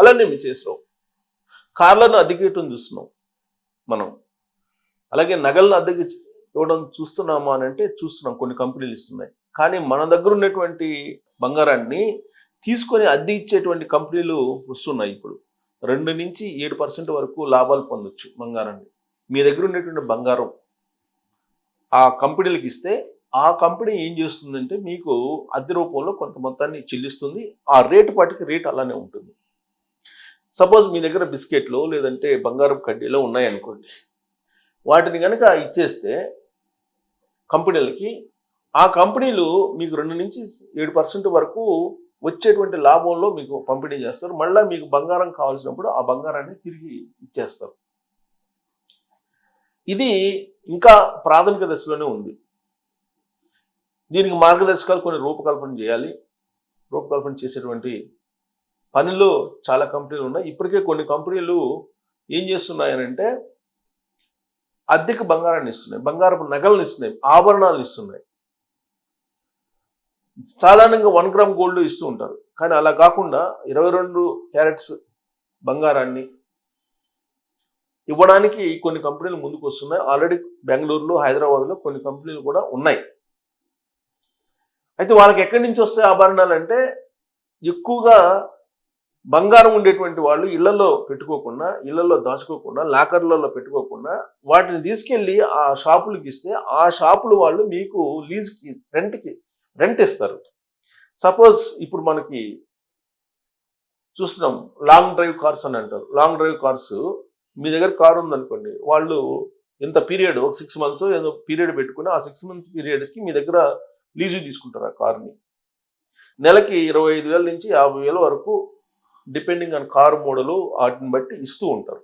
అలానే మిస్సెస్ రావు కార్లను అద్దెకేయటం చూస్తున్నాం మనం. అలాగే నగలను అద్దెకి ఇవ్వడం చూస్తున్నామా అని అంటే చూస్తున్నాం. కొన్ని కంపెనీలు ఇస్తున్నాయి. కానీ మన దగ్గర ఉన్నటువంటి బంగారాన్ని తీసుకొని అద్దె ఇచ్చేటువంటి కంపెనీలు వస్తున్నాయి ఇప్పుడు. రెండు నుంచి ఏడు పర్సెంట్ వరకు లాభాలు పొందొచ్చు బంగారాన్ని. మీ దగ్గర ఉండేటువంటి బంగారం ఆ కంపెనీలకు ఇస్తే ఆ కంపెనీ ఏం చేస్తుందంటే మీకు అద్దె రూపంలో కొంత మొత్తాన్ని చెల్లిస్తుంది. ఆ రేటు పాటికి రేట్ అలానే ఉంటుంది. సపోజ్ మీ దగ్గర బిస్కెట్లు లేదంటే బంగారం కడ్డీలో ఉన్నాయనుకోండి వాటిని కనుక ఇచ్చేస్తే కంపెనీలకి ఆ కంపెనీలు మీకు రెండు నుంచి ఏడు పర్సెంట్ వరకు వచ్చేటువంటి లాభంలో మీకు పంపిణీ చేస్తారు. మళ్ళీ మీకు బంగారం కావాల్సినప్పుడు ఆ బంగారాన్ని తిరిగి ఇచ్చేస్తారు. ఇది ఇంకా ప్రాథమిక దశలోనే ఉంది. దీనికి మార్గదర్శకాలు కొన్ని రూపకల్పన చేయాలి. రూపకల్పన చేసేటువంటి పనిలో చాలా కంపెనీలు ఉన్నాయి. ఇప్పటికే కొన్ని కంపెనీలు ఏం చేస్తున్నాయనంటే అద్దెకు బంగారాన్ని ఇస్తున్నాయి. బంగారపు నగలను ఇస్తున్నాయి. ఆభరణాలు ఇస్తున్నాయి. సాధారణంగా వన్ గ్రామ్ గోల్డ్ ఇస్తూ ఉంటారు. కానీ అలా కాకుండా ఇరవై రెండు క్యారెట్స్ బంగారాన్ని ఇవ్వడానికి కొన్ని కంపెనీలు ముందుకు వస్తున్నాయి. ఆల్రెడీ బెంగళూరులో హైదరాబాద్లో కొన్ని కంపెనీలు కూడా ఉన్నాయి. అయితే వాళ్ళకి ఎక్కడి నుంచి వస్తాయి ఆభరణాలు అంటే ఎక్కువగా బంగారం ఉండేటువంటి వాళ్ళు ఇళ్ళలో పెట్టుకోకుండా ఇళ్ళలో దాచుకోకుండా లాకర్లలో పెట్టుకోకుండా వాటిని తీసుకెళ్ళి ఆ షాపులకి ఇస్తే ఆ షాపులు వాళ్ళు మీకు లీజ్కి రెంట్కి రెంట్ ఇస్తారు. సపోజ్ ఇప్పుడు మనకి చూస్తున్నాం లాంగ్ డ్రైవ్ కార్స్ అని అంటారు. లాంగ్ డ్రైవ్ కార్స్ మీ దగ్గర కారు ఉందనుకోండి వాళ్ళు ఇంత పీరియడ్ ఒక సిక్స్ మంత్స్ ఏదో పీరియడ్ పెట్టుకుని ఆ సిక్స్ మంత్స్ పీరియడ్కి మీ దగ్గర లీజు తీసుకుంటారు ఆ కార్ని. నెలకి ఇరవై ఐదు వేల నుంచి యాభై వేల వరకు డిపెండింగ్ ఆన్ కారు మోడలు వాటిని బట్టి ఇస్తూ ఉంటారు.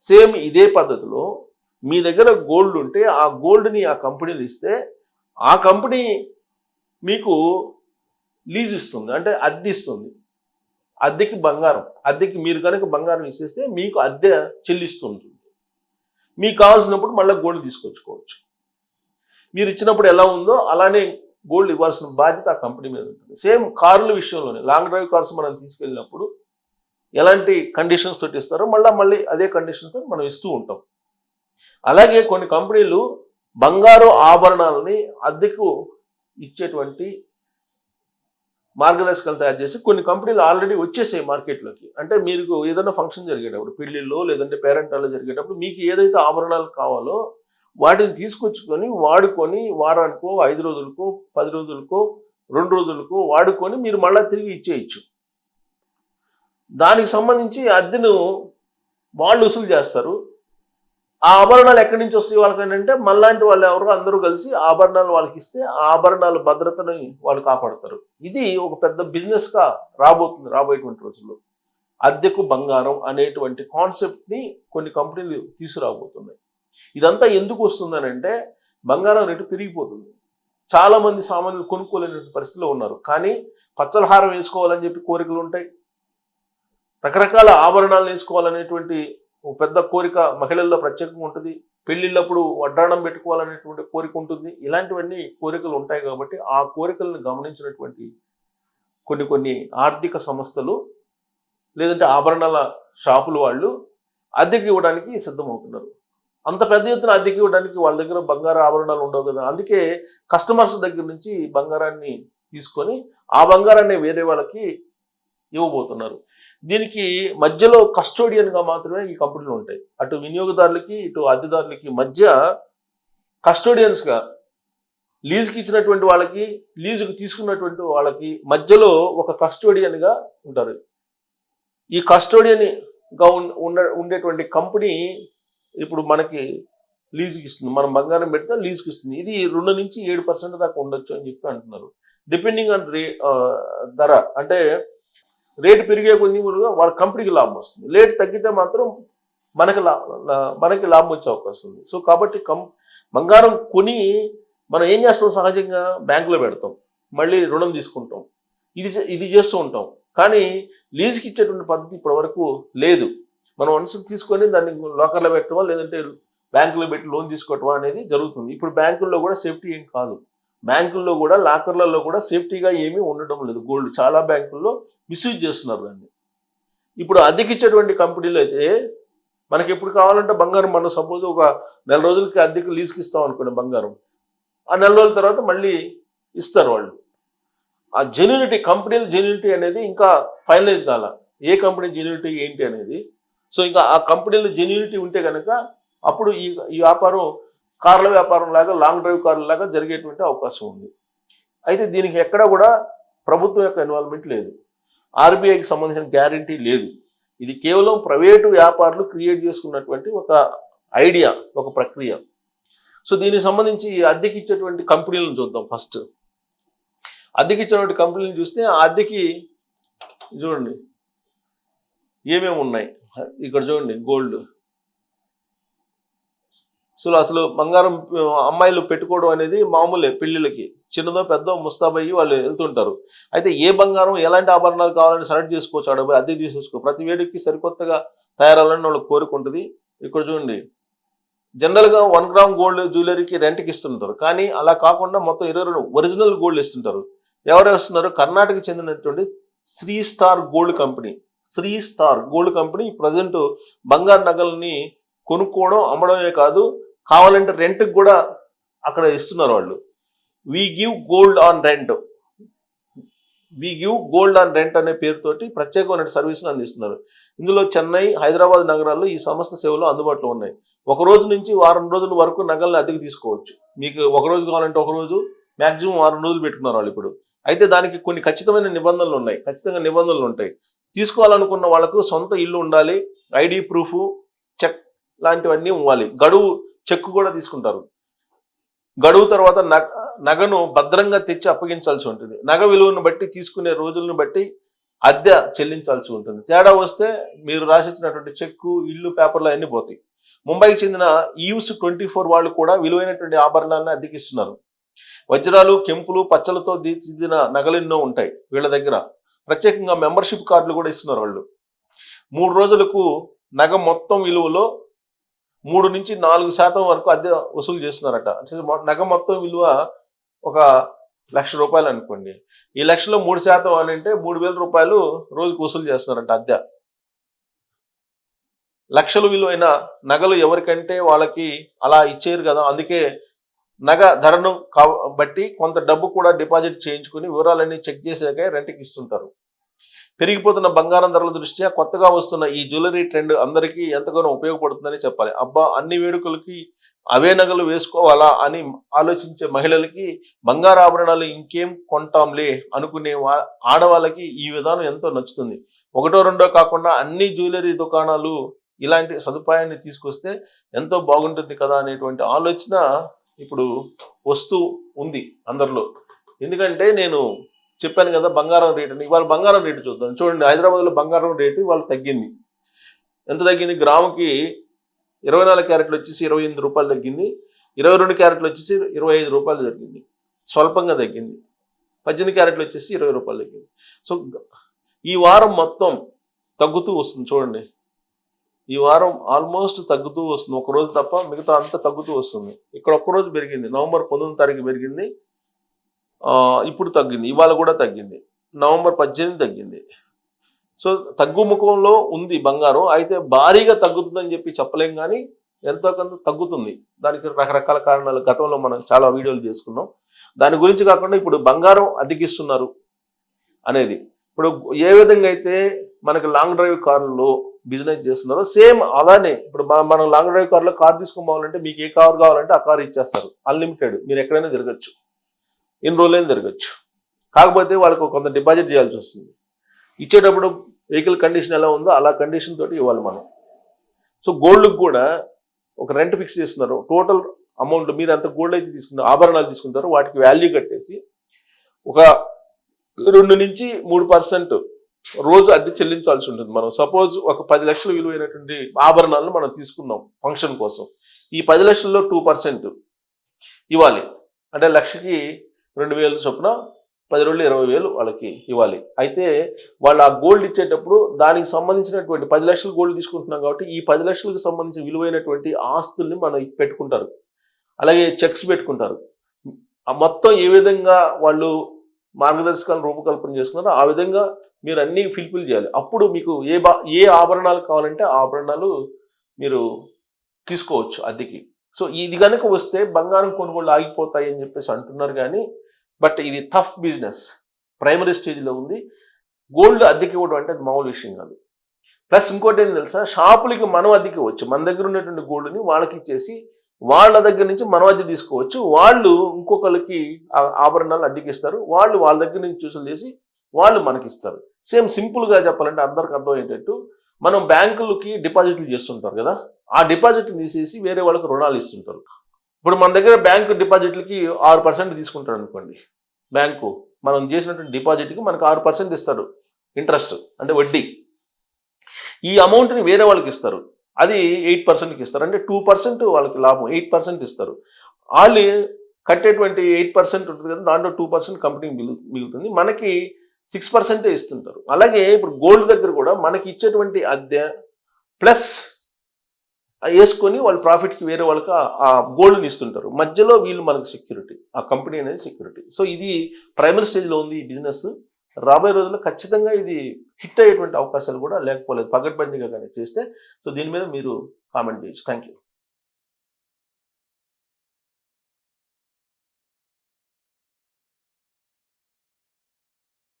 సేమ్ ఇదే పద్ధతిలో మీ దగ్గర గోల్డ్ ఉంటే ఆ గోల్డ్ని ఆ కంపెనీలు ఇస్తే ఆ కంపెనీ మీకు లీజ్ ఇస్తుంది. అంటే అద్దె ఇస్తుంది. అద్దెకి బంగారం. అద్దెకి మీరు కనుక బంగారం ఇచ్చేస్తే మీకు అద్దె చెల్లిస్తుంటుంది. మీకు కావాల్సినప్పుడు మళ్ళీ గోల్డ్ తీసుకొచ్చుకోవచ్చు. మీరు ఇచ్చినప్పుడు ఎలా ఉందో అలానే గోల్డ్ ఇవ్వాల్సిన బాధ్యత ఆ కంపెనీ మీద ఉంటుంది. సేమ్ కార్ల విషయంలోనే లాంగ్ డ్రైవ్ కార్స్ మనం తీసుకెళ్ళినప్పుడు ఎలాంటి కండిషన్స్ తోటి ఇస్తారో మళ్ళీ మళ్ళీ అదే కండిషన్తో మనం ఇస్తూ ఉంటాం. అలాగే కొన్ని కంపెనీలు బంగారు ఆభరణాలని అద్దెకు ఇచ్చేటువంటి మార్గదర్శకాలు తయారు చేసి కొన్ని కంపెనీలు ఆల్రెడీ వచ్చేసాయి మార్కెట్లోకి. అంటే మీకు ఏదైనా ఫంక్షన్ జరిగేటప్పుడు పెళ్ళిళ్ళు లేదంటే పేరెంటాల్లో జరిగేటప్పుడు మీకు ఏదైతే ఆభరణాలు కావాలో వాటిని తీసుకొచ్చుకొని వాడుకొని వారానికో ఐదు రోజులకో పది రోజులకో రెండు రోజులకో వాడుకొని మీరు మళ్ళీ తిరిగి ఇచ్చేయచ్చు. దానికి సంబంధించి అద్దెను వాళ్ళు వసూలు చేస్తారు. ఆ ఆభరణాలు ఎక్కడి నుంచి వస్తాయి వాళ్ళకంటే మళ్ళాంటి వాళ్ళు ఎవరో అందరూ కలిసి ఆభరణాలు వాళ్ళకి ఇస్తే ఆ ఆభరణాల భద్రతని వాళ్ళు కాపాడతారు. ఇది ఒక పెద్ద బిజినెస్గా రాబోతుంది రాబోయేటువంటి రోజుల్లో. అద్దెకు బంగారం అనేటువంటి కాన్సెప్ట్ని కొన్ని కంపెనీలు తీసుకురాబోతున్నాయి. ఇదంతా ఎందుకు వస్తుందనంటే బంగారం రేటు పెరిగిపోతుంది. చాలామంది సామాన్యులు కొనుక్కోలేని పరిస్థితిలో ఉన్నారు. కానీ పచ్చలహారం వేసుకోవాలని చెప్పి కోరికలు ఉంటాయి. రకరకాల ఆభరణాలు వేసుకోవాలనేటువంటి ఒక పెద్ద కోరిక మహిళల్లో ప్రత్యేకంగా ఉంటుంది. పెళ్ళిళ్ళప్పుడు వడ్డాణం పెట్టుకోవాలనేటువంటి కోరిక ఉంటుంది. ఇలాంటివన్నీ కోరికలు ఉంటాయి కాబట్టి ఆ కోరికలను గమనించినటువంటి కొన్ని కొన్ని ఆర్థిక సంస్థలు లేదంటే ఆభరణాల షాపులు వాళ్ళు అద్దెకి ఇవ్వడానికి సిద్ధమవుతున్నారు. అంత పెద్ద ఎత్తున అద్దెకి ఇవ్వడానికి వాళ్ళ దగ్గర బంగారు ఆభరణాలు ఉండవు కదా. అందుకే కస్టమర్స్ దగ్గర నుంచి బంగారాన్ని తీసుకొని ఆ బంగారాన్ని వేరే వాళ్ళకి ఇవ్వబోతున్నారు. దీనికి మధ్యలో కస్టోడియన్గా మాత్రమే ఈ కంపెనీలు ఉంటాయి. అటు వినియోగదారులకి ఇటు అద్దెదారులకి మధ్య కస్టోడియన్స్గా లీజుకి ఇచ్చినటువంటి వాళ్ళకి లీజుకి తీసుకున్నటువంటి వాళ్ళకి మధ్యలో ఒక కస్టోడియన్గా ఉంటారు. ఈ కస్టోడియన్గా ఉండ ఉండేటువంటి కంపెనీ ఇప్పుడు మనకి లీజుకి ఇస్తుంది. మనం బంగారం పెడితే లీజుకి ఇస్తుంది. ఇది రెండు నుంచి ఏడు పర్సెంట్ దాకా ఉండొచ్చు అని చెప్పి అంటున్నారు. డిపెండింగ్ ఆన్ రే ధర. అంటే రేటు పెరిగే కొన్ని కూడా వాళ్ళ కంపెనీకి లాభం వస్తుంది. రేటు తగ్గితే మాత్రం మనకి లా మనకి లాభం వచ్చే అవకాశం ఉంది. సో కాబట్టి కం బంగారం కొని మనం ఏం చేస్తాం సహజంగా? బ్యాంకులో పెడతాం. మళ్ళీ రుణం తీసుకుంటాం. ఇది చే- ఇది చేస్తూ ఉంటాం. కానీ లీజుకి ఇచ్చేటువంటి పద్ధతి ఇప్పటివరకు లేదు. మనం వన్స్ తీసుకొని దాన్ని లోకర్లో పెట్టడమా లేదంటే బ్యాంకులో పెట్టి లోన్ తీసుకోవటమా అనేది జరుగుతుంది. ఇప్పుడు బ్యాంకుల్లో కూడా సేఫ్టీ ఏం కాదు. బ్యాంకుల్లో కూడా లాకర్లలో కూడా సేఫ్టీగా ఏమీ ఉండడం లేదు. గోల్డ్ చాలా బ్యాంకుల్లో మిస్యూజ్ చేస్తున్నారు దాన్ని. ఇప్పుడు అద్దెకిచ్చేటువంటి కంపెనీలు అయితే మనకి ఎప్పుడు కావాలంటే బంగారం మనం సపోజ్ ఒక నెల రోజులకి అద్దెకి లీజుకి ఇస్తాం అనుకోండి బంగారం. ఆ నెల రోజుల తర్వాత మళ్ళీ ఇస్తారు వాళ్ళు. ఆ జెన్యునిటీ కంపెనీల జెన్యునిటీ అనేది ఇంకా ఫైనలైజ్ కాల. ఏ కంపెనీ జెన్యునిటీ ఏంటి అనేది సో ఇంకా ఆ కంపెనీలో జెన్యునిటీ ఉంటే కనుక అప్పుడు ఈ ఈ వ్యాపారం కార్ల వ్యాపారం లాగా లాంగ్ డ్రైవ్ కార్ల లాగా జరిగేటువంటి అవకాశం ఉంది. అయితే దీనికి ఎక్కడా కూడా ప్రభుత్వం యొక్క ఇన్వాల్వ్మెంట్ లేదు. ఆర్బీఐకి సంబంధించిన గ్యారంటీ లేదు. ఇది కేవలం ప్రైవేటు వ్యాపారులు క్రియేట్ చేసుకున్నటువంటి ఒక ఐడియా ఒక ప్రక్రియ. సో దీనికి సంబంధించి అద్దెకి ఇచ్చేటువంటి కంపెనీలను చూద్దాం ఫస్ట్ అద్దెకి ఇచ్చినటువంటి కంపెనీలను చూస్తే ఆ అద్దెకి చూడండి ఏమేమి ఉన్నాయి? ఇక్కడ చూడండి గోల్డ్ సో అసలు బంగారం అమ్మాయిలు పెట్టుకోవడం అనేది మామూలే పెళ్ళిళ్ళకి. చిన్నదో పెద్ద ముస్తాబయ్యి వాళ్ళు వెళ్తుంటారు. అయితే ఏ బంగారం ఎలాంటి ఆభరణాలు కావాలని సెలెక్ట్ చేసుకోవచ్చు ఆడ? అద్దె తీసేసుకో. ప్రతి వేడికి సరికొత్తగా తయారాలని వాళ్ళు కోరుకుంటుంది ఇక్కడ చూడండి. జనరల్గా వన్ గ్రామ్ గోల్డ్ జ్యువెలరీకి రెంట్కి ఇస్తుంటారు. కానీ అలా కాకుండా మొత్తం ఇరవై రెండు ఒరిజినల్ గోల్డ్ ఇస్తుంటారు. ఎవరు ఇస్తున్నారు కర్ణాటక చెందినటువంటి Shri star gold company. Shri star gold company present బంగారు నగల్ని కొనుక్కోవడం అమ్మడమే కాదు కావాలంటే రెంట్కి కూడా అక్కడ ఇస్తున్నారు వాళ్ళు. We give gold on rent we give gold on rent అనే పేరుతోటి ప్రత్యేకమైన సర్వీస్ని అందిస్తున్నారు. ఇందులో చెన్నై హైదరాబాద్ నగరాల్లో ఈ సంస్థ సేవలు అందుబాటులో ఉన్నాయి. ఒక రోజు నుంచి వారం రోజుల వరకు నగల్ని అద్దెకు తీసుకోవచ్చు. మీకు ఒక రోజు కావాలంటే ఒక రోజు మాక్సిమం వారం రోజులు పెట్టుకున్నారు వాళ్ళు ఇప్పుడు. అయితే దానికి కొన్ని ఖచ్చితమైన నిబంధనలు ఉన్నాయి. ఖచ్చితంగా నిబంధనలు ఉంటాయి. తీసుకోవాలనుకున్న వాళ్ళకు సొంత ఇల్లు ఉండాలి ఐడి ప్రూఫ్ చెక్ లాంటివన్నీ ఇవ్వాలి. గడువు చెక్ కూడా తీసుకుంటారు. గడువు తర్వాత నగ నగను భద్రంగా తెచ్చి అప్పగించాల్సి ఉంటుంది. నగ విలువను బట్టి తీసుకునే రోజులను బట్టి అద్దె చెల్లించాల్సి ఉంటుంది. తేడా వస్తే మీరు రాసిచ్చినటువంటి చెక్కు ఇల్లు పేపర్లు అన్నీ పోతాయి. ముంబైకి చెందిన ఈవ్స్ ట్వంటీ ఫోర్ వాళ్ళు కూడా విలువైనటువంటి ఆభరణాలను అద్దెకిస్తున్నారు. వజ్రాలు కెంపులు పచ్చలతో తీర్చిదిద్దిన నగలెన్నో ఉంటాయి వీళ్ళ దగ్గర. ప్రత్యేకంగా మెంబర్షిప్ కార్డులు కూడా ఇస్తున్నారు వాళ్ళు. మూడు రోజులకు నగ మొత్తం విలువలో మూడు నుంచి నాలుగు శాతం వరకు అద్దె వసూలు చేస్తున్నారట. అంటే నగ మొత్తం విలువ ఒక లక్ష రూపాయలు అనుకోండి. ఈ లక్షలో మూడు శాతం అని అంటే మూడు వేల రూపాయలు రోజుకు వసూలు చేస్తున్నారంట అద్దె. లక్షల విలువైన నగలు ఎవరికంటే వాళ్ళకి అలా ఇచ్చేరు కదా అందుకే నగ ధరను కా- బట్టి కొంత డబ్బు కూడా డిపాజిట్ చేయించుకుని వివరాలన్నీ చెక్ చేసాకే రెంట్కి ఇస్తుంటారు. పెరిగిపోతున్న బంగారం ధరల దృష్ట్యా కొత్తగా వస్తున్న ఈ జ్యువెలరీ ట్రెండ్ అందరికీ ఎంతగానో ఉపయోగపడుతుందని చెప్పాలి. అబ్బా అన్ని వేడుకలకి అవే నగలు వేసుకోవాలా అని ఆలోచించే మహిళలకి బంగారు ఆభరణాలు ఇంకేం కొంటాంలే అనుకునే వా- ఆడవాళ్ళకి ఈ విధానం ఎంతో నచ్చుతుంది. ఒకటో రెండో కాకుండా అన్ని జ్యువెలరీ దుకాణాలు ఇలాంటి సదుపాయాన్ని తీసుకొస్తే ఎంతో బాగుంటుంది కదా అనేటువంటి ఆలోచన ఇప్పుడు వస్తూ ఉంది అందరిలో. ఎందుకంటే నేను చెప్పాను కదా బంగారం రేటు అని. ఇవాళ బంగారం రేటు చూద్దాం. చూడండి హైదరాబాద్లో బంగారం రేటు ఇవాళ తగ్గింది. ఎంత తగ్గింది? గ్రాముకి ఇరవై నాలుగు క్యారెట్లు వచ్చేసి ఇరవై ఎనిమిది రూపాయలు తగ్గింది. ఇరవై రెండు క్యారెట్లు వచ్చేసి ఇరవై ఐదు రూపాయలు తగ్గింది. స్వల్పంగా తగ్గింది. పద్దెనిమిది క్యారెట్లు వచ్చేసి ఇరవై రూపాయలు తగ్గింది. సో ఈ వారం మొత్తం తగ్గుతూ వస్తుంది చూడండి. ఈ వారం ఆల్మోస్ట్ తగ్గుతూ వస్తుంది. ఒక రోజు తప్ప మిగతా అంతా తగ్గుతూ వస్తుంది. ఇక్కడ ఒక్క రోజు పెరిగింది. నవంబర్ పంతొమ్మిది తారీఖు పెరిగింది. ఇప్పుడు తగ్గింది. ఇవాళ కూడా తగ్గింది. నవంబర్ పద్దెనిమిది తగ్గింది. సో తగ్గుముఖంలో ఉంది బంగారం. అయితే భారీగా తగ్గుతుందని చెప్పి చెప్పలేం కానీ ఎంతో కొంత తగ్గుతుంది. దానికి రకరకాల కారణాలు గతంలో మనం చాలా వీడియోలు చేసుకున్నాం. దాని గురించి కాకుండా ఇప్పుడు బంగారం అధికిస్తున్నారు అనేది. ఇప్పుడు ఏ విధంగా అయితే మనకి లాంగ్ డ్రైవ్ కార్లలో బిజినెస్ చేస్తున్నారో సేమ్ అలానే ఇప్పుడు మన- మనం లాంగ్ డ్రైవ్ కార్లో కార్ తీసుకొని మీకు ఏ కార్ కావాలంటే ఆ కార్ ఇచ్చేస్తారు అన్లిమిటెడ్ మీరు ఎక్కడైనా తిరగచ్చు. ఎన్ని రోజులైనా తిరగచ్చు. కాకపోతే వాళ్ళకి కొంత డిపాజిట్ చేయాల్సి వస్తుంది. ఇచ్చేటప్పుడు వెహికల్ కండిషన్ ఎలా ఉందో అలా కండిషన్ తోటి ఇవ్వాలి మనం. సో గోల్డ్కి కూడా ఒక రెంట్ ఫిక్స్ చేస్తున్నారు. టోటల్ అమౌంట్ మీరు ఎంత గోల్డ్ అయితే తీసుకున్నారు ఆభరణాలు తీసుకుంటారో వాటికి వాల్యూ కట్టేసి ఒక రెండు నుంచి మూడు పర్సెంట్ రోజు అద్దె చెల్లించాల్సి ఉంటుంది. మనం సపోజ్ ఒక పది లక్షలు విలువైనటువంటి ఆభరణాలను మనం తీసుకున్నాం ఫంక్షన్ కోసం. ఈ పది లక్షల్లో టూ పర్సెంట్ ఇవ్వాలి. అంటే లక్షకి రెండు వేలు చొప్పున పది రోజులు ఇరవై వేలు వాళ్ళకి ఇవ్వాలి. అయితే వాళ్ళు ఆ గోల్డ్ ఇచ్చేటప్పుడు దానికి సంబంధించినటువంటి పది లక్షలు గోల్డ్ తీసుకుంటున్నాం కాబట్టి ఈ పది లక్షలకు సంబంధించిన విలువైనటువంటి ఆస్తుల్ని మనం పెట్టుకుంటారు. అలాగే చెక్స్ పెట్టుకుంటారు. మొత్తం ఏ విధంగా వాళ్ళు మార్గదర్శకాలు రూపకల్పన చేసుకున్నారో ఆ విధంగా మీరు అన్నీ ఫిల్ఫిల్ చేయాలి. అప్పుడు మీకు ఏ బా ఏ ఆభరణాలు కావాలంటే ఆ ఆభరణాలు మీరు తీసుకోవచ్చు అద్దెకి. సో ఇది కనుక వస్తే బంగారం కొనుగోళ్ళు ఆగిపోతాయి అని చెప్పేసి అంటున్నారు కానీ బట్ ఇది టఫ్ బిజినెస్. ప్రైమరీ స్టేజ్లో ఉంది. గోల్డ్ అద్దెకి ఇవ్వడం అంటే అది మామూలు విషయం కాదు. ప్లస్ ఇంకోటి ఏంటి తెలుసా? షాపులకి మనం అద్దెకి ఇవ్వచ్చు. మన దగ్గర ఉన్నటువంటి గోల్డ్ని వాళ్ళకి ఇచ్చేసి వాళ్ళ దగ్గర నుంచి మనం అద్దె తీసుకోవచ్చు. వాళ్ళు ఇంకొకరికి ఆభరణాలు అద్దెకి ఇస్తారు వాళ్ళు వాళ్ళ దగ్గర నుంచి చూసులు చేసి వాళ్ళు మనకి ఇస్తారు సేమ్ సింపుల్గా చెప్పాలంటే అందరికి అర్థం ఏంటంటే మనం బ్యాంకులకి డిపాజిట్లు చేస్తుంటారు కదా ఆ డిపాజిట్ తీసేసి వేరే వాళ్ళకి రుణాలు ఇస్తుంటారు. ఇప్పుడు మన దగ్గర బ్యాంకు డిపాజిట్లకి ఆరు పర్సెంట్ తీసుకుంటారు అనుకోండి. బ్యాంకు మనం చేసినటువంటి డిపాజిట్కి మనకు ఆరు పర్సెంట్ ఇస్తారు. ఇంట్రెస్ట్ అంటే వడ్డీ. ఈ అమౌంట్ని వేరే వాళ్ళకి ఇస్తారు. అది ఎయిట్ పర్సెంట్కి ఇస్తారు. అంటే టూ పర్సెంట్ వాళ్ళకి లాభం ఎయిట్ పర్సెంట్ ఇస్తారు. వాళ్ళు కట్టేటువంటి ఎయిట్ పర్సెంట్ ఉంటుంది కదా దాంట్లో టూ పర్సెంట్ కంపెనీ మిగులుతుంది. మనకి సిక్స్ పర్సెంటే ఇస్తుంటారు. అలాగే ఇప్పుడు గోల్డ్ దగ్గర కూడా మనకి ఇచ్చేటువంటి అద్దె ప్లస్ వేసుకొని వాళ్ళు ప్రాఫిట్కి వేరే వాళ్ళకి ఆ- గోల్డ్ని ఇస్తుంటారు. మధ్యలో వీళ్ళు మనకి సెక్యూరిటీ ఆ కంపెనీ అనేది సెక్యూరిటీ. సో ఇది ప్రైమరీ స్టేజ్లో ఉంది ఈ బిజినెస్. రాబోయే రోజుల్లో ఖచ్చితంగా ఇది హిట్ అయ్యేటువంటి అవకాశాలు కూడా లేకపోలేదు. పగడ్బందీగా కానీ చేస్తే. సో దీని మీద మీరు కామెంట్ చేయొచ్చు. Thank you